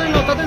তাদের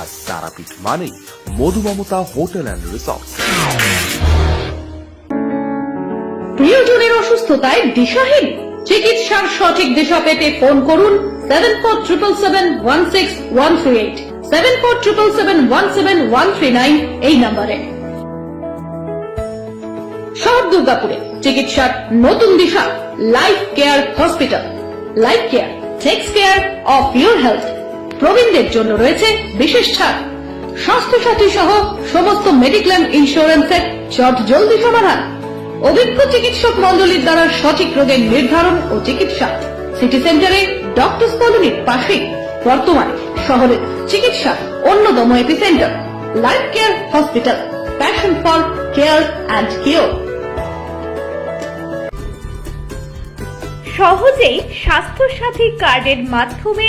আর তারাপীঠ মানেই Madhu Mamata hotel and resort. প্রিয়জনের অসুস্থতায় দিশাহীন। চিকিৎসার সঠিক দিশা পেতে ফোন করুন seven four triple seven one six one three eight seven four triple seven one seven one three nine এই নম্বরে। শহর দুর্গাপুরে চিকিৎসার নতুন দিশা life care hospital life care takes care of your health প্রবীণদের জন্য রয়েছে বিশেষ ছাড়। স্বাস্থ্যসাথী সহ সমস্ত মেডিক্লেম ইন্স্যুরেন্সের চট জলদি সমাধান। অভিজ্ঞ চিকিৎসক মন্ডলীর দ্বারা সঠিক রোগের নির্ধারণ ও চিকিৎসা। সিটি সেন্টারে ডক্টর কলোনির পাশেই বর্তমানে শহরের চিকিৎসা অন্যতম epicentre. Life care hospital, passion for care and cure. সহজেই স্বাস্থ্যসাথী কার্ডের মাধ্যমে